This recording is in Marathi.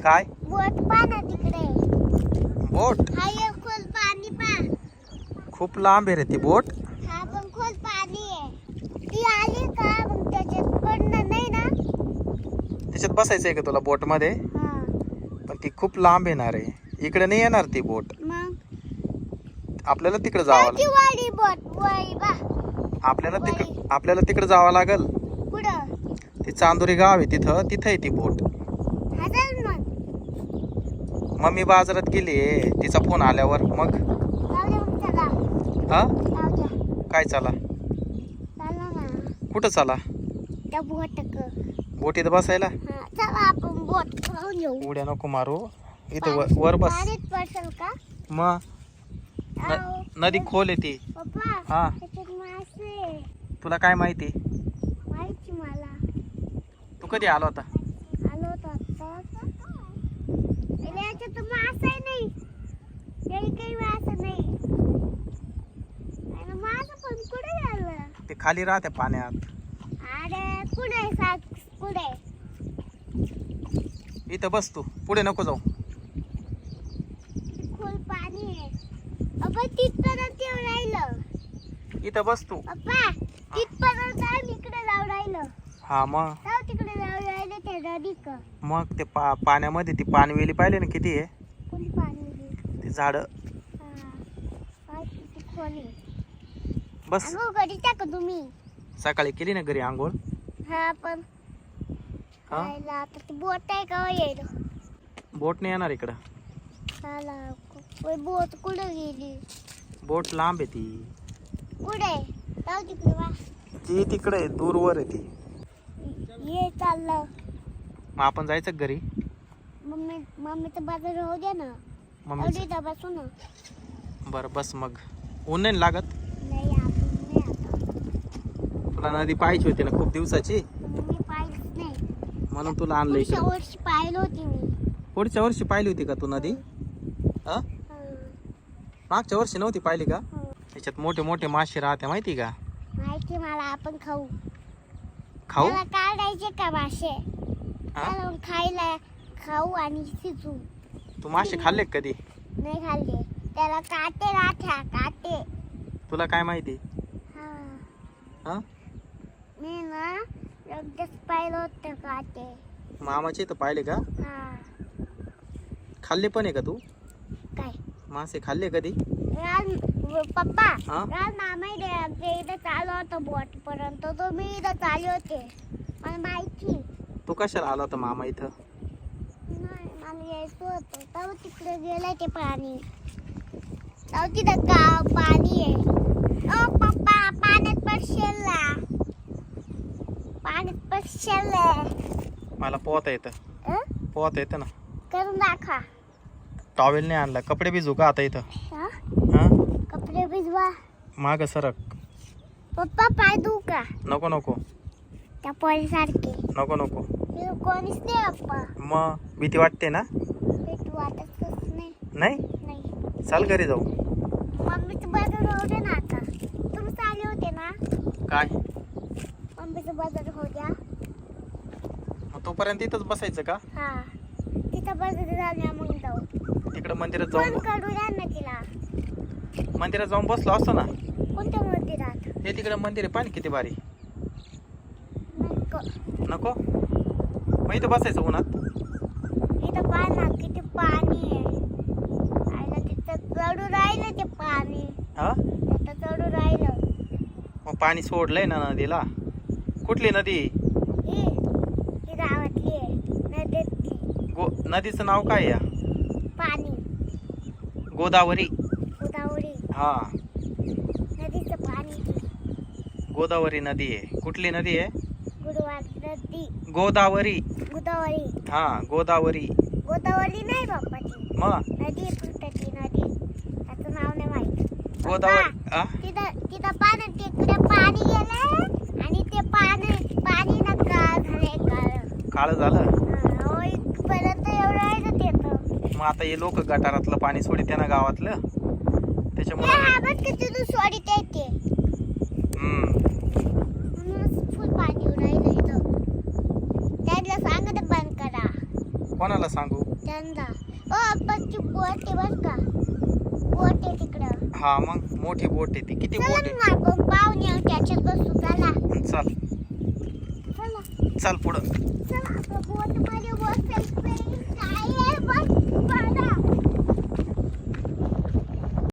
काय? बोट पा ना तिकडे. बोट? हा एक खोल पाणी पा. खूप लांब आहे रे ती बोट. हा पण खोल पाणी आहे. ती आली का? मग त्याच्यात पडणार नाही ना. त्याच्यात बसायचं आहे का तुला बोटमध्ये हा. पण ती खूप लांब येणार आहे. इकडे नाही येणार ती बोट. मग? आपल्याला तिकडे जावं ती वाडी बोट. वळी बा. लाग- आपल्याला तिकडे आपल्याला तिकडे जावं लागल. कुठं? ते चांदोरी गाव आहे तिथं. तिथं आहे ती बोट. मग. मम्मी बाजारात गेली तिचा फोन आल्यावर. मग? हा? काय चला? कुठं चला? बोटीत बसायला? हा उड्या नको मारू. इथं वर- बस. मग. नदी खोल आहे ती. पप्पा हा. तुला काय माहिती? तू कधी आलो होता आलो होतो आता अरे याच्यात तर मासा नाही? काही काही मासा नाही. अरे मासा पण कुठे झालं? ते खाली राहते पाण्यात. अरे कुठे साग कुठे इथं बस तू. पुढे नको जाऊ. खोल पाणी आहे. अप्पा तिथपर्यंत येऊन राहिलं. इथं बस तू. अप्पा तिथपर्यंत आम्ही इकडे जाऊ राहिलो. हा मग? जाऊ तिकडे जाऊ राहिले ते नदी का मग ते पा पाण्यामध्ये ती पानवेली पाहिले ना किती आहे? कोणी पाणी? ते झाड. हा. बस. घरी टाका तुम्ही? सकाळी केली ना घरी आंघोळ. हा पण हा? आता ती बोट आहे का येईल बोट नाही येणार इकडं. बोट कुठे गेली? बोट लांब आहे ती. कुठे जाऊ तिकडे वा ती तिकडे दूरवर आहे ती. ये चाललं. मग आपण जायचं घरी? मम्मी मम्मीचं बाजार राहू दे ना. मम्मी एवढी तर बसू ना बरं बस मग. ऊन नाही ना लागत? नाही आपण नाही आता. तुला नदी पाहायची होती ना खूप दिवसाची? पाहिलीच नाही. म्हणून तुला आणलं पुढच्या इकडे वर्षी पाहिलं होती मी. पुढच्या वर्षी पाहिली होती का तू नदी? हा. मागच्या वर्षी नव्हती पाहिली का? हो. त्याच्यात मोठे मोठे मासे राहते माहिती का? माहिती मला आपण खाऊ. खाऊ? त्याला काढायचे का मासे? हा? त्याला खायला खाऊ आणि शिजू. तू मासे खाल्ले का कधी? नाही खाल्ले. त्याला काटे राहत्या काटे. तुला काय माहिती? हा. हा? मी ना एकदाच पाहिलं होतं काटे. मामाचे तर पाहिले का? हा. खाल्ले पण आहे का तू? काय? मासे खाल्ले कधी? राज पप्पा हा? राज मामा इथे आमच्या इथं चालू होतं बोट पर्यंत. तो मी इथं चालू होते. मला माहिती. तू कशाला आला होता मामा इथं? नाही मला यायचं होतं. तेव्हा तिकडे गेलंय ते पाणी. तेव्हा तिथं का पाणी आहे. ओ पप्पा पाण्यात पडशील पाण्यात पडशील मला पोहता येतं. पोहता येतं ना. करून दाखवा. टॉवेल नाही आणला. कपडे भिजू का आता इथं? हा? हा? कपडे भिजवा. माग सरक. पप्पा पाय धू का? नको नको. त्या पोळीसारखे. नको नको. कोणीच नाही पप्पा मग भीती वाटते ना? भेट वाटतच नाही. नाही? नाही. चाल घरी जाऊ. मम्मीचं बाजार होऊ दे ना आता. तुम्ही चालले होते ना? काय? मम्मीचं बाजार होऊ द्या. मग तोपर्यंत इथंच बसायचं का? हा. तिथं बाजार झाल्या मग जाऊ. तिकडं मंदिरात फोन जाऊन करू द्या ना तिला. मंदिरात जाऊन बसलो असतो ना? कोणत्या मंदिरात? हे तिकडं मंदिर आहे पाणी किती भारी. नको. नको? मग इथं बसायचं उन्हात? इथं पाहा किती पाणी आहे. आयला तिथं चढू राहिलं ते पाणी. हा? तिथं चढू राहिलं. मग पाणी सोडलंय ना नदीला. कुठली नदी? ही ही गावातली आहे नदीतली. गो नदीचं नाव काय या पाणी. गोदावरी. गोदावरी. हा. नदीचं पाणी. गोदावरी नदी आहे. कुठली नदी आहे? गोदावरी. गोदावरी. हा गोदावरी. गोदावरी नाही बाप्पा ती. मग? नदी आहे नदी. त्याचं नाव नाही माहीत. गोदावरी आ? तिथं तिथं पाणी तिकडे पाणी गेलं आणि ते पाणी पाणी ना काळ झालंय काळ. काळं झालं? हो इथपर्यंत एवढं मग आता हे लोक गटारातलं पाणी सोडित ना गावातलं? त्याच्यामुळे आवाज किती तू सोडित येते हम्म. म्हणूनच फुल पाणी उडायला इथं. त्यांना सांगत बंद करा. कोणाला सांगू? त्यांना. ओ आपाची बोट आहे बरं का. बोट आहे तिकडं. हा मग मोठी बोट आहे ती. किती बोट चला ना आपण पाहुणे आहोत, त्याच्यात बसू चला. चल. चला. चल पुढं. चला आपण बोटमध्ये बसायचं आहे, बस करा.